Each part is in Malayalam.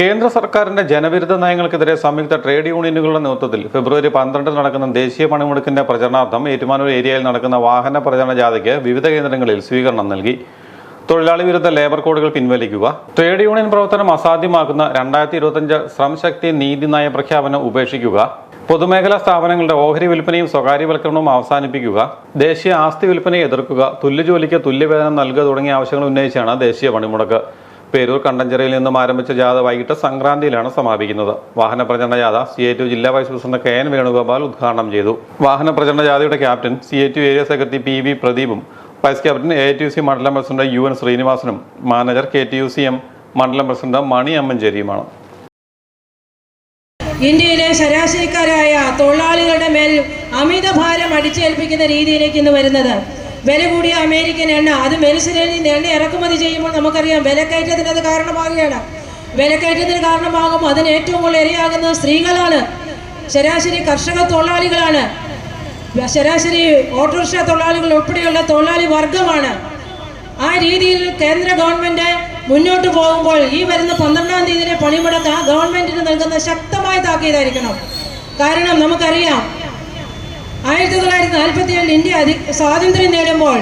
കേന്ദ്ര സർക്കാരിന്റെ ജനവിരുദ്ധ നയങ്ങൾക്കെതിരെ സംയുക്ത ട്രേഡ് യൂണിയനുകളുടെ നേതൃത്വത്തിൽ ഫെബ്രുവരി പന്ത്രണ്ടിന് നടക്കുന്ന ദേശീയ പണിമുടക്കിന്റെ പ്രചരണാർത്ഥം ഏറ്റുമാനൂർ ഏരിയയിൽ നടക്കുന്ന വാഹന പ്രചരണ ജാഥയ്ക്ക് വിവിധ കേന്ദ്രങ്ങളിൽ സ്വീകരണം നൽകി. തൊഴിലാളി വിരുദ്ധ ലേബർ കോഡുകൾ പിൻവലിക്കുക. ട്രേഡ് യൂണിയൻ പ്രവർത്തനം അസാധ്യമാക്കുന്ന രണ്ടായിരത്തി ഇരുപത്തിയഞ്ച് ശ്രമശക്തി നീതി നയ പ്രഖ്യാപനം ഉപേക്ഷിക്കുക. പൊതുമേഖലാ സ്ഥാപനങ്ങളുടെ ഓഹരി വിൽപ്പനയും സ്വകാര്യവൽക്കരണവും അവസാനിപ്പിക്കുക. ദേശീയ ആസ്തി വിൽപ്പനയെ എതിർക്കുക. തുല്യജോലിക്ക് തുല്യവേതനം നൽകുക തുടങ്ങിയ ആവശ്യങ്ങൾ ഉന്നയിച്ചാണ് ദേശീയ പണിമുടക്ക്. പേരൂർ കണ്ടഞ്ചിറയിൽ നിന്നും ആരംഭിച്ച ജാഥ വൈകിട്ട് സംക്രാന്തിയിലാണ് സമാപിക്കുന്നത്. വാഹന പ്രചരണ ജാഥ സി എ ടു ജില്ലാ vice president K N Venugopal ഉദ്ഘാടനം ചെയ്തു. വാഹന പ്രചരണ ജാഥയുടെ ക്യാപ്റ്റൻ സി എ ടു area secretary P V പ്രദീപും vice captain A T U C മണ്ഡലം president U N ശ്രീനിവാസനും manager K T U C M മണ്ഡലം പ്രസിഡന്റ് മണി അമ്മഞ്ചേരിയുമാണ് ഇന്ത്യയിലെ ശരാശരിക്കാരായ തൊഴിലാളികളുടെ മേൽ അമിത ഭാരം അടിച്ചേൽപ്പിക്കുന്ന രീതിയിലേക്ക് ഇന്ന് വരുന്നത് വില കൂടിയ അമേരിക്കൻ എണ്ണ അത് വെനിസുലയിൽ നിന്ന് എണ്ണ ഇറക്കുമതി ചെയ്യുമ്പോൾ നമുക്കറിയാം വിലക്കയറ്റത്തിന് അത് കാരണമാകുകയാണ്. വിലക്കയറ്റത്തിന് കാരണമാകും അതിന് ഏറ്റവും കൂടുതൽ ഇരയാകുന്നത് സ്ത്രീകളാണ്. ശരാശരി കർഷക തൊഴിലാളികളാണ്. ശരാശരി ഓട്ടോറിക്ഷ തൊഴിലാളികൾ ഉൾപ്പെടെയുള്ള തൊഴിലാളി വർഗമാണ്. ആ രീതിയിൽ കേന്ദ്ര ഗവൺമെന്റ് മുന്നോട്ട് പോകുമ്പോൾ ഈ വരുന്ന പന്ത്രണ്ടാം തീയതിയിലെ പണിമുടക്ക് ആ ഗവൺമെന്റിന് നൽകുന്ന ശക്തമായ താക്കീതായിരിക്കണം. കാരണം നമുക്കറിയാം ആയിരത്തി തൊള്ളായിരത്തി നാൽപ്പത്തി ഏഴിൽ ഇന്ത്യ അധി സ്വാതന്ത്ര്യം നേടുമ്പോൾ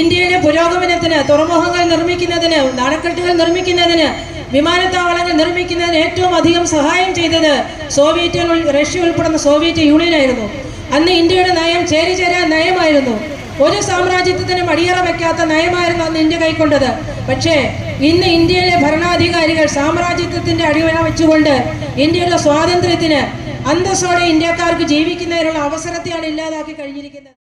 ഇന്ത്യയുടെ പുരോഗമനത്തിന് തുറമുഖങ്ങൾ നിർമ്മിക്കുന്നതിന് നാണക്കെട്ടുകൾ നിർമ്മിക്കുന്നതിന് വിമാനത്താവളങ്ങൾ നിർമ്മിക്കുന്നതിന് ഏറ്റവും അധികം സഹായം ചെയ്തത് സോവിയറ്റ് റഷ്യ ഉൾപ്പെടുന്ന സോവിയറ്റ് യൂണിയൻ ആയിരുന്നു. അന്ന് ഇന്ത്യയുടെ നയം ചേരി ചേരാൻ നയമായിരുന്നു. ഒരു സാമ്രാജ്യത്വത്തിനും അടിയറ വയ്ക്കാത്ത നയമായിരുന്നു അന്ന് ഇന്ത്യ കൈക്കൊണ്ടത്. പക്ഷേ ഇന്ന് ഇന്ത്യയിലെ ഭരണാധികാരികൾ സാമ്രാജ്യത്വത്തിന്റെ അടിവര വെച്ചുകൊണ്ട് ഇന്ത്യയുടെ സ്വാതന്ത്ര്യത്തിന് അന്തസ്സോടെ ഇന്ത്യക്കാർക്ക് ജീവിക്കുന്നതിനുള്ള അവസരത്തെയാണ് ഇല്ലാതാക്കി കഴിഞ്ഞിരിക്കുന്നത്.